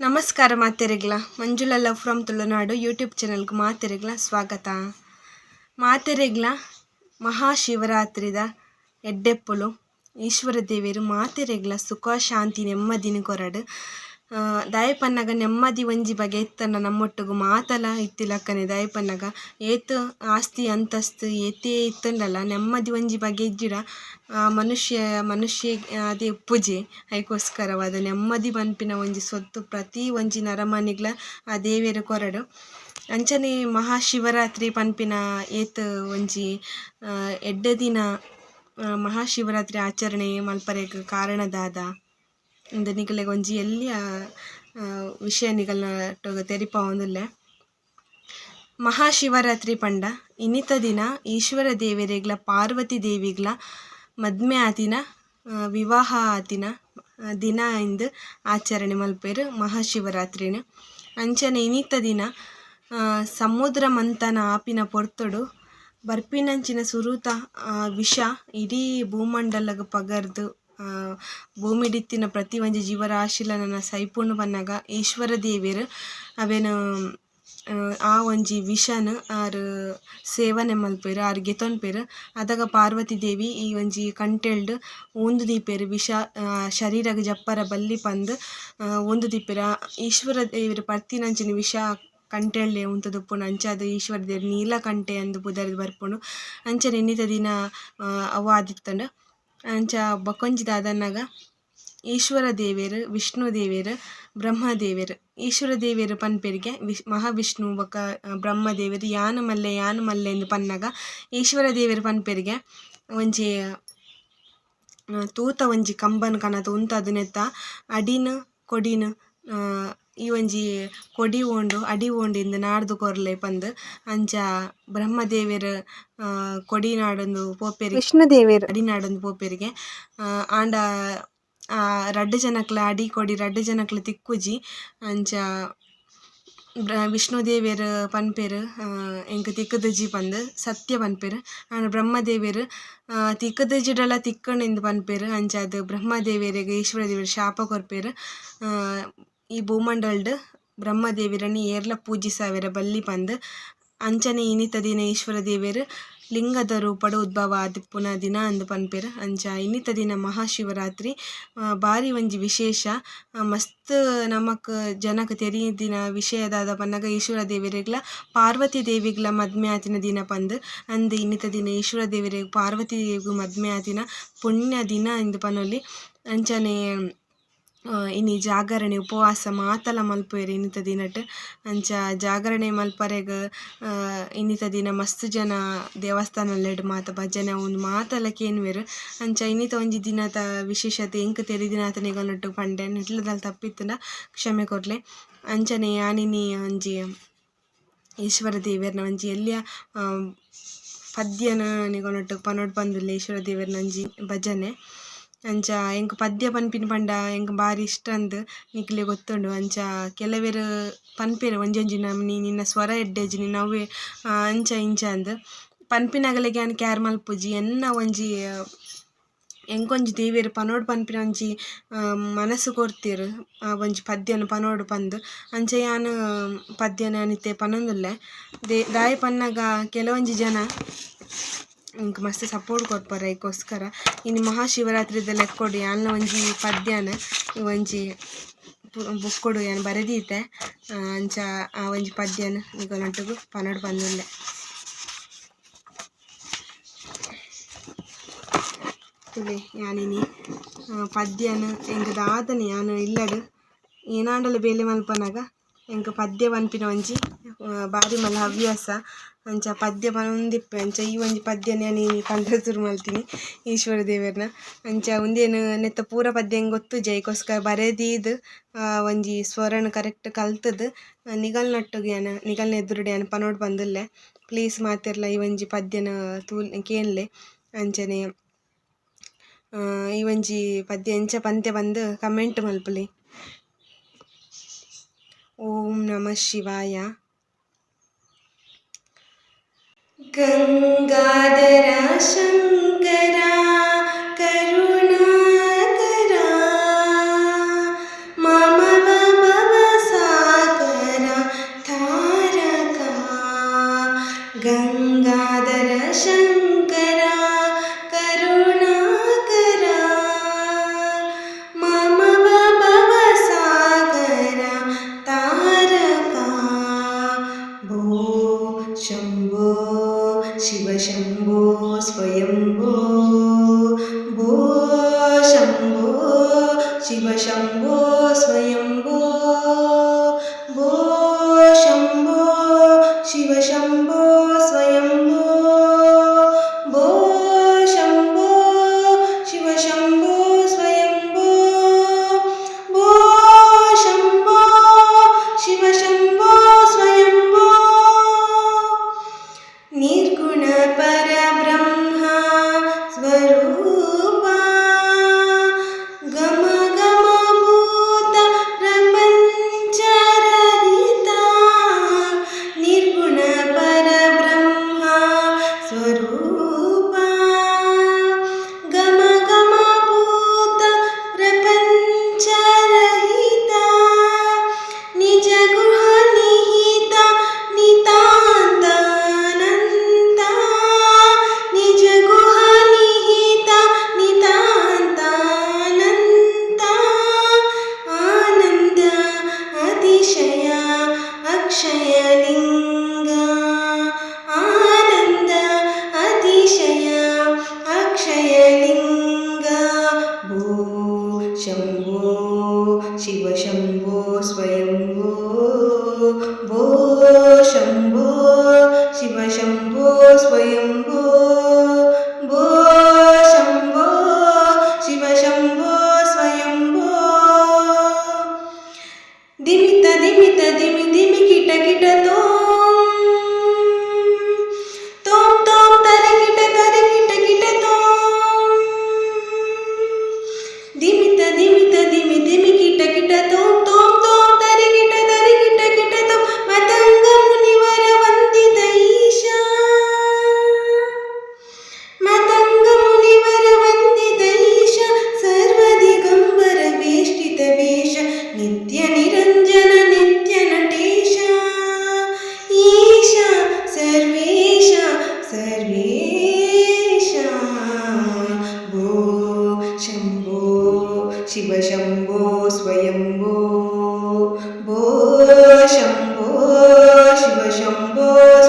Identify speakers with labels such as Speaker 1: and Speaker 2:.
Speaker 1: ನಮಸ್ಕಾರ, ಮಾತೆರೆಗ್ಲ. Manjula love from Tulunadu YouTube ಚಾನಲ್ಗೆ ಮಾತೆರೆಗ್ಲ ಸ್ವಾಗತ. ಮಾತೆರೆಗ್ಲ, ಮಹಾಶಿವರಾತ್ರಿದ ಎಡ್ಡೆಪ್ಪುಲು ಈಶ್ವರ ದೇವಿಯರು ಮಾತೆರೆಗ್ಲ ಸುಖ, ಶಾಂತಿ ನೆಮ್ಮದಿನ ಕೊರಡು ದಾಯಪನ್ನಗ ನೆಮ್ಮದಿ ಒಂಜಿ ಬಗೆ ಎತ್ತನ ನಮ್ಮೊಟ್ಟುಗು ಮಾತಲ ಇತ್ತಿಲಕ್ಕನೆ ದಾಯಪನ್ನಗ. ಏತ್ ಆಸ್ತಿ ಅಂತಸ್ತು ಏತೇ ಇತ್ತಲ್ಲ ನೆಮ್ಮದಿ ಒಂಜಿ ಬಗೆ ಇಜ್ಜಿಡ ಮನುಷ್ಯ ಮನುಷ್ಯ, ಅದೇ ಪೂಜೆ. ಅದಕ್ಕೋಸ್ಕರವಾದ ನೆಮ್ಮದಿ ಪನ್ಪಿನ ಒಂಜಿ ಸೊತ್ತು ಪ್ರತಿ ಒಂಜಿ ನರಮನಿಗ್ಲ ಆ ದೇವಿಯರು ಕೊರಡು. ಅಂಚನೆ ಮಹಾಶಿವರಾತ್ರಿ ಪನ್ಪಿನ ಏತ್ ಒಂಜಿ ಎಡ್ಡೆ ದಿನ ಮಹಾಶಿವರಾತ್ರಿ ಆಚರಣೆ ಮಲ್ಪರೆಗ್ ಕಾರಣದಾದ ಇಂದು ನಿಕಲೆಗ್ ಒಂಜಿ ಎಲ್ಯ ವಿಷಯ ನಿಕಲ್ನ ತೆರಿಪಾವೊಂದುಲ್ಲೆ ಮಹಾಶಿವರಾತ್ರಿ ಪಂಡ ಇನಿತ ದಿನ ಈಶ್ವರ ದೇವೆರೆಗ್ಲ ಪಾರ್ವತಿ ದೇವಿಗ್ಲ ಮದ್ಮೆ ಆತಿನ ವಿವಾಹ ಆತಿನ ದಿನ ಇಂದು ಆಚರಣೆ ಮಲ್ಪೆರ್ ಮಹಾಶಿವರಾತ್ರಿನ ಅಂಚನೆ ಇನಿತ ದಿನ ಸಮುದ್ರ ಮಂಥನ ಆಪಿನ ಪೊರ್ತುಡು ಬರ್ಪಿನಂಚಿನ ಸುರುತ ವಿಷ ಇಡೀ ಭೂಮಂಡಲಗ್ ಪಗರ್ದು ಭೂಮಿಡಿತ್ತಿನ ಪ್ರತಿ ಒಂಜಿ ಜೀವರಾಶಿಲ ನನ್ನ ಸೈಪುಂಡು ಪನ್ನಗ ಈಶ್ವರ ದೇವೆರ್ ಅವೆನ್ ಆ, ಒಂಜಿ ವಿಷನ್ ಆರ್ ಸೇವನೆ ಮಲ್ಪೆರ್ ಆರ್ ಗೆತೊನ್ಪೆರ್. ಅದಾಗ ಪಾರ್ವತಿ ದೇವಿ ಈ ಒಂಜಿ ಕಂಟೆಲ್ಡ್ ಒಂದು ದೀಪೆರ್ ವಿಷ ಶರೀರಗ ಜಪ್ಪರ ಬಲ್ಲಿ ಪಂದ್ ಒಂದು ದೀಪೆರ್. ಈಶ್ವರ ದೇವೆರ್ ಪರ್ತಿನಂಚಿನ ವಿಷ ಕಂಟೆಲ್ಡೆ ಉಂತುದುಪ್ಪುಂಡು ಅಂಚಾದ್ ಈಶ್ವರ ದೇವೆರ್ ನೀಲ ಕಂಟೆ ಅಂದ್ ಪುದರ್ದ್ ಬರ್ಪುಂಡು ಅಂಚನೆ ನಿನ್ನಿತ ದಿನ ಅವು ಅಂಚ ಬಕೊಂಜಿ ದಾದನ್ನಗ ಈಶ್ವರ ದೇವೆರ್, ವಿಷ್ಣು ದೇವೆರ್, ಬ್ರಹ್ಮ ದೇವೆರ್. ಈಶ್ವರ ದೇವೆರ್ ಪನ್ಪೆರ್ಗೆ ವಿಶ್, ಮಹಾವಿಷ್ಣು ಬೊಕ, ಬ್ರಹ್ಮ ದೇವೆರ್, ಯಾನು ಮಲ್ಲೆ ಯಾನು ಮಲ್ಲೆ ಎಂದು ಪನ್ನಗ ಈಶ್ವರ ದೇವೆರ್ ಪನ್ಪೆರ್ಗೆ ಒಂಜಿ ತೂತ ಒಂಜಿ ಕಂಬನ್ ಕನತ ಉಂತದು ನೆತ್ತ ಅಡಿನ, ಕೊಡಿನ ಈ ಒಂಜಿ ಕೊಡಿ ಓಂಡು ಅಡಿ ಓಂಡಿಂದ ನಾಡ್ದು ಕೊರ್ಲೆ ಪಂದ್ ಅಂಚ ಬ್ರಹ್ಮದೇವೆರ್ ಕೊಡಿ ನಾಡೊಂದು ಪೋಪೆರ್
Speaker 2: ವಿಷ್ಣು ದೇವೇರು
Speaker 1: ಅಡಿ ನಾಡೊಂದು ಪೋಪೆರ್ಗೆ ಆಂಡ ರಡ್ಡ್ ಜನಕ್ಲ ಅಡಿ ಕೊಡಿ ರಡ್ಡ್ ಜನಕ್ಲ ತಿಕ್ಕುಜಿ ಅಂಚ ವಿಷ್ಣು ದೇವೆರ್ ಪನ್ಪೆರ್ ಎಂಕ್ ತಿಕ್ಕುದುಜಿ ಪಂದ್ ಸತ್ಯ ಪನ್ಪೆರ್ ಆಂಡ ಬ್ರಹ್ಮದೇವೆರ್ ತಿಕ್ಕುದುಜಿಡಲ ತಿಕ್ಕುಂಡು ಪನ್ಪೆರ್ ಅಂಚ ಅದು ಭೂಮಂಡಲ್ಡ್ ಬ್ರಹ್ಮದೇವಿರನಿ ಏರ್ಲ ಪೂಜಿಸಾವೆರ ಬಲ್ಲಿ ಪಂದ್ ಅಂಚನೆ ಇನಿತ ದಿನ ಈಶ್ವರ ದೇವೆರ್ ಲಿಂಗದ ರೂಪಡ ಉದ್ಭವ ಆದಿಪ್ಪುನ ದಿನ ಅಂದು ಪನ್ಪೆರ್. ಅಂಚ ಇನ್ನಿತ ದಿನ ಮಹಾಶಿವರಾತ್ರಿ ಬಾರಿ ಒಂಜಿ ವಿಶೇಷ. ಮಸ್ತ್ ನಮಕ್ ಜನಕ್ ತೆರಿಯಿದಿನ ವಿಷಯದಾದ ಪನ್ನಗ ಈಶ್ವರ ದೇವೆರೆಗ್ಲ ಪಾರ್ವತಿ ದೇವಿಗ್ಲ ಮದ್ಮೆ ಆತಿನ ದಿನ ಪಂದ್. ಅಂದು ಇನ್ನಿತ ದಿನ ಈಶ್ವರ ದೇವೆರೆಗ್ ಪಾರ್ವತಿ ದೇವಿಗೂ ಮದ್ಮೆ ಆತಿನ ಪುಣ್ಯ ದಿನ ಇಂದ್ ಪನೊಲಿ. ಅಂಚನೆ ಇನಿ ಜಾಗರಣೆ, ಉಪವಾಸ ಮಾತಲ ಮಲ್ಪುವೆರ್ ಇನ್ನಿತ ದಿನಟ್. ಅಂಚ ಜಾಗರಣೆ ಮಲ್ಪರೆಗ್ ಇನಿತ ದಿನ ಮಸ್ತ್ ಜನ ದೇವಸ್ಥಾನಲೆಡ್ ಮಾತ, ಭಜನೆ ಅವು ಮಾತಲ ಕೇನುವೆರ್. ಅಂಚ ಇನ್ನಿತ ಒಂಜಿ ದಿನದ ವಿಶೇಷತೆ ಎಂಕ್ ತೆರಿದಿನಾತ ನಿಗಲೊಟ್ಟು ಪಂಡೆ ನಿಟ್ಲದಲ್ಲಿ ತಪ್ಪಿತ್ತುಂಡ ಕ್ಷಮೆ ಕೊರ್ಲೆ. ಅಂಚನೆ ಯಾನಿನಿ ಒಂಜಿ ಈಶ್ವರ ದೇವೆರ್ನ ಒಂಜಿ ಎಲ್ಲಿಯ ಪದ್ಯನ ನಿಗೊನೊಟ್ಟು ಪನೊಡ್ ಬಂದಿಲ್ಲ ಈಶ್ವರ ದೇವೆರ್ನ ಒಂಜಿ ಭಜನೆ. ಅಂಚ, ಎಂಕ್ ಪದ್ಯ ಪನ್ಪಿನ ಪಂಡ, ಎಂಕ್ ಬಾರಿ ಇಷ್ಟ ಅಂದ್ ನಿಕ್ಲೆ ಗೊತ್ತುಂಡು. ಅಂಚ, ಕೆಲವೆರ್ ಪನ್ಪೆರ್ ಒಂಜೊಂಜಿ ಒಂಜಿ ನಮೂನಿ ನಿನ್ನ ಸ್ವರ ಎಡ್ಡೆಜಿ ನಿನ್ನ ಅಂಚ ಇಂಚ ಅಂದ್. ಪನ್ಪಿನಗಲೆಗೆ ಆನ್ ಕ್ಯಾರ್ ಮಲ್ಪುಜಿ ಎನ್ನ ಒಂಜಿ ಎಂಕೊಂಜಿ ದೇವಿಯರು ಪನೋಡು ಪನ್ಪಿನ ಒಂಜಿ ಮನಸ್ಸು ಕೊರ್ತೆರ್ ಒಂಜಿ ಪದ್ಯನ್ ಪನೋಡು ಪಂದು. ಅಂಚ ಯಾನು ಪದ್ಯನ ಅನಿತೆ ಪನೊಂದುಲ್ಲೆ. ದೇ, ದಾಯ ಪನ್ನಗ ಕೆಲವೊಂಜಿ ಜನ ಇಂಕ್ ಮಸ್ತ್ ಸಪೋರ್ಟ್ ಕೊಡ್ಬಾರ ಐಕೋಸ್ಕರ ಇನ್ನು ಮಹಾಶಿವರಾತ್ರಿದಲ್ಲಿ ಕೊಡಿ ಯಾನ್ಲ ಒಂಜಿ ಪದ್ಯನ, ಒಂಜಿ ಬುಕ್ ಬುಕ್ಕೊಡು ಏನು ಬರೆದೀತೆ ಅಂಚ, ಆ ಒಂಜಿ ಪದ್ಯನ, ಈಗ ಪನೋಡ್ ಪನ್ನಡು ಬಂದಿಲ್ಲ. ಯಾನಿನಿ ಪದ್ಯನ ಎಂಕ್ ದಾದನೆ ಯಾನು ಇಲ್ಲಡು, ಏನಾಂಡಲ ಬೇಲೆ ಮಲ್ಪನಾಗ ಎಂಕ್ ಪದ್ಯ ಒನ್ಪಿನ ಒಂಜಿ ಬಾರಿ ಮಲ್ಲ ಹವ್ಯಾಸ. ಅಂಚ ಪದ್ಯ ಮನೊಂದಿಪ್ಪೆ ಅಂಚ ಈ ಒಂಜಿ ಪದ್ಯನ ಯಾನಿ ಶುರು ಮಲ್ತಿನಿ, ಈಶ್ವರ ದೇವೆರ್ನ ಅಂಚ ಉಂದೇನು ನೆತ್ತ ಪೂರ ಪದ್ಯ ಹೆಂಗೆ ಗೊತ್ತು? ಜೈಕೋಸ್ಕರ ಬರೆದೀದ್ ಒಂಜಿ ಸ್ವರನ್ ಕರೆಕ್ಟ್ ಕಲ್ತದು ನಿಗಲ್ ನಟ್ಟುಗೆ ಯಾನ್ ನಿಗಲ್ನ ಎದುರುಡೆ ಯಾನ್ ಪನೋಡ್ ಬಂದಿಲ್ಲೆ. ಪ್ಲೀಸ್ ಮಾತಿರ್ಲ ಈ ಒಂಜಿ ಪದ್ಯನ ತೂಲ್ ಕೇನ್ಲೆ ಅಂಚನೆ ಈ ಒಂಜಿ ಪದ್ಯ ಎಂಚ ಪಂತೆ ಬಂದು ಕಮೆಂಟ್ ಮಲ್ಪಲಿ. ಓಂ ನಮಃ ಶಿವಾಯ. ഗംഗാധരാശങ്കരാ കരു शिवशम्भो स्वयं अक्षयलिङ्ग आनन्द अतिशय अक्षयलिङ्ग भो शम्भो शिवशम्भो स्वयं मिता दिमी ता दिमी दिमी किटा किटा तो Shiva Shambho